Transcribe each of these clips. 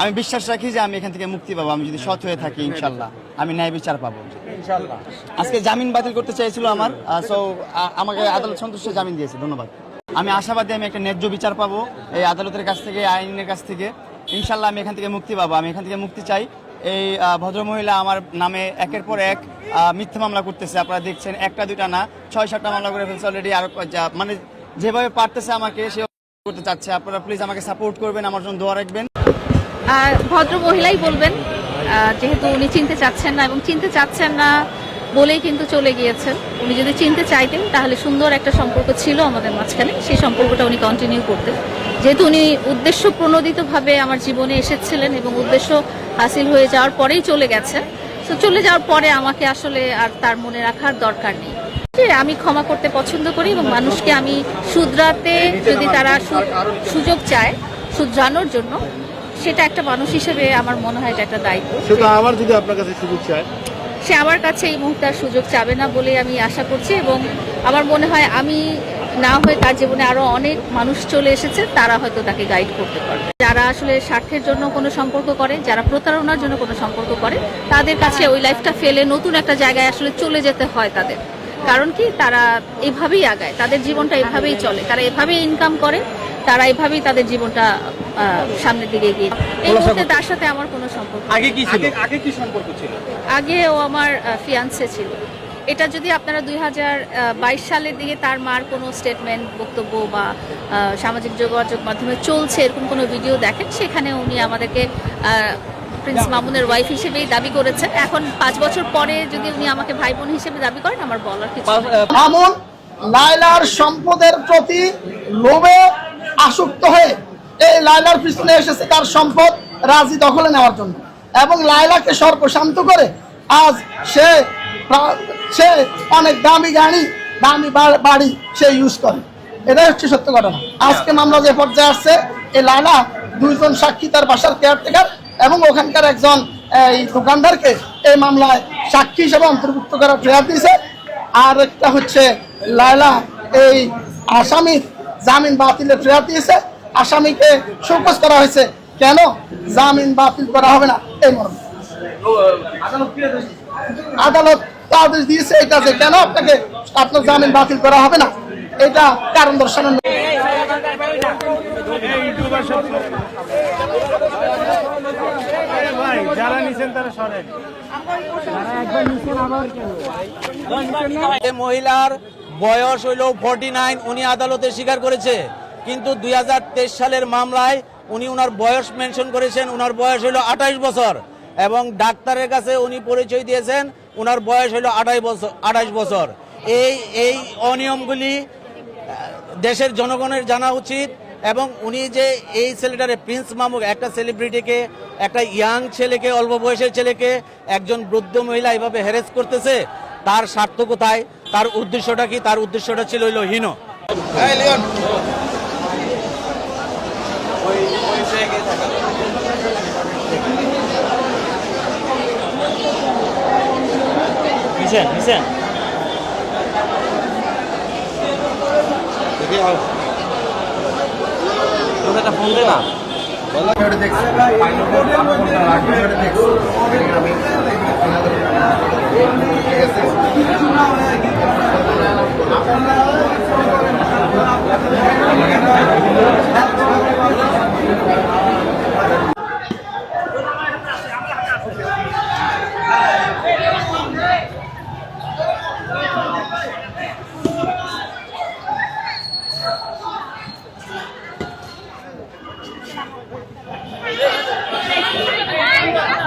আমি বিশ্বাস রাখি যে আমি এখান থেকে মুক্তি পাবো আমি যদি সৎ হয়ে থাকি ইনশাল্লাহ। আমি ন্যায় বিচার পাবো। আজকে জামিন বাতিল করতে চাইছিল আমার সো আমাকে আদালত সন্তুষ্ট জামিন দিয়েছে ধন্যবাদ। আমি আশাবাদী আমি একটা ন্যায্য বিচার পাবো এই আদালতের কাছ থেকে আইনের কাছ থেকে। ইনশাল্লাহ আমি এখান থেকে মুক্তি পাবো আমি এখান থেকে মুক্তি চাই। এই ভদ্রমহিলা আমার নামে একের পর এক মিথ্যা মামলা করতেছে আপনারা দেখছেন একটা দুইটা না ছয় সাতটা মামলা করে ফেলছে অলরেডি আর মানে যেভাবে পারতেছে আমাকে সে করতে চাচ্ছে। আপনারা প্লিজ আমাকে সাপোর্ট করবেন আমার জন্য দোয়া রাখবেন। ভদ্র মহিলাই বলবেন যেহেতু উনি চিনতে চাচ্ছেন না এবং চিনতে চাচ্ছেন না বলেই কিন্তু চলে গিয়েছেন। উনি যদি চিনতে চাইতেন, তাহলে সুন্দর একটা সম্পর্ক ছিল আমাদের মাঝখানে। সেই সম্পর্কটা উনি কন্টিনিউ করতেন। যেহেতু উনি উদ্দেশ্য প্রণোদিতভাবে আমার জীবনে এসেছিলেন এবং উদ্দেশ্য হাসিল হয়ে যাওয়ার পরেই চলে গেছেন। তো চলে যাওয়ার পরে আমাকে আসলে আর তার মনে রাখার দরকার নেই। আমি ক্ষমা করতে পছন্দ করি এবং মানুষকে আমি শুধরাতে যদি তারা সুযোগ চায়, শুধরানোর জন্য সেটা একটা মানুষ হিসেবে আমার মনে হয় এটা একটা দায়িত্ব। সেটা আমার যদি আপনার কাছে সুযোগ চায়? সে আমার কাছে এই মুহূর্তে আর সুযোগ চাবে না বলে আমি আশা করছি এবং আমার মনে হয় আমি না হয়ে তার জীবনে আরও অনেক মানুষ চলে এসেছে তারা হয়তো তাকে গাইড করতে পারবে। যারা আসলে স্বার্থের জন্য কোনো সম্পর্ক করে যারা প্রতারণার জন্য কোনো সম্পর্ক করে তাদের কাছে ওই লাইফটা ফেলে নতুন একটা জায়গায় আসলে চলে যেতে হয় তাদের। কারণ কি তারা এভাবেই আগায় তাদের জীবনটা এভাবেই চলে। তারা এভাবেই ইনকাম করে তারা এভাবেই তাদের জীবনটা আহ, সামনের দিকে এগিয়ে এই মুহূর্তে তার সাথে আমার কোনো সম্পর্ক। আগে কি ছিল? আগে কি সম্পর্ক ছিল? আগে ও আমার ফিয়ান্সে ছিল। এটা যদি আপনারা দুই হাজার বাইশ সালের দিকে তার মার কোনো স্টেটমেন্ট বক্তব্য বা আহ, সামাজিক যোগাযোগ মাধ্যমে চলছে এরকম কোনো ভিডিও দেখেন সেখানে উনি আমাদেরকে আহ, প্রিন্স মামুনের ওয়াইফ হিসেবেই দাবি করেছেন। এখন পাঁচ বছর পরে যদি উনি আমাকে ভাই বোন হিসেবে দাবি করেন আমার বলার কিছু। মামুন লায়লার সম্পদের প্রতি লোভে আসক্ত হয়ে এই লায়লার পিছনে এসেছে তার সম্পদ রাজি দখলে নেওয়ার জন্য। এবং লায়লাকে সর্বশান্ত করে আজ সে সে অনেক দামি গাড়ি দামি বাড়ি সে ইউজ করে। এটাই হচ্ছে সত্য ঘটনা। আজকে মামলা যে পর্যায়ে আসছে এই লায়লা দুইজন সাক্ষী তার বাসার কেয়ারটেকার এবং ওখানকার একজন এই দোকানদারকে এই মামলায় সাক্ষী হিসেবে অন্তর্ভুক্ত করার প্রেয়ার দিয়েছে আর একটা হচ্ছে লায়লা এই আসামি জামিন বাতিলের প্রেয়ার দিয়েছে আসামিকে শোকজ করা হয়েছে কেন জামিন বাতিল করা হবে না এই মর্মে আদালত আদেশ দিয়েছে এটা যে কেন আপনাকে আপনার জামিন বাতিল করা হবে না এটা কারণ দর্শানোর মহিলার বয়স হইল ফর্টি নাইন উনি আদালতে স্বীকার করেছে। কিন্তু দুই হাজার তেইশ সালের মামলায় উনি ওনার বয়স মেনশন করেছেন ওনার বয়স হইল আঠাইশ বছর। এবং ডাক্তারের কাছে উনি পরিচয় দিয়েছেন ওনার বয়স হইল আঠাইশ বছর আঠাইশ বছর। এই এই অনিয়মগুলি দেশের জনগণের জানা উচিত। এবং উনি যে এই ছেলেটারে প্রিন্স মামুক একটা সেলিব্রিটিকে একটা ইয়াং ছেলেকে অল্প বয়সের ছেলেকে একজন বৃদ্ধ মহিলা এভাবে হ্যারেস করতেছে তার স্বার্থ কোথায়? তার উদ্দেশ্যটা কি? তার উদ্দেশ্যটা ছিল হইল হীন। নিছেন নিছেন ফোন দে না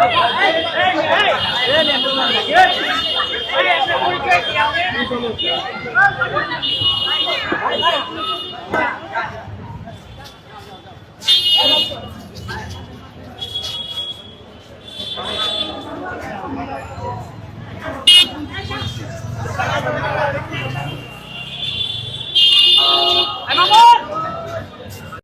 Thank you.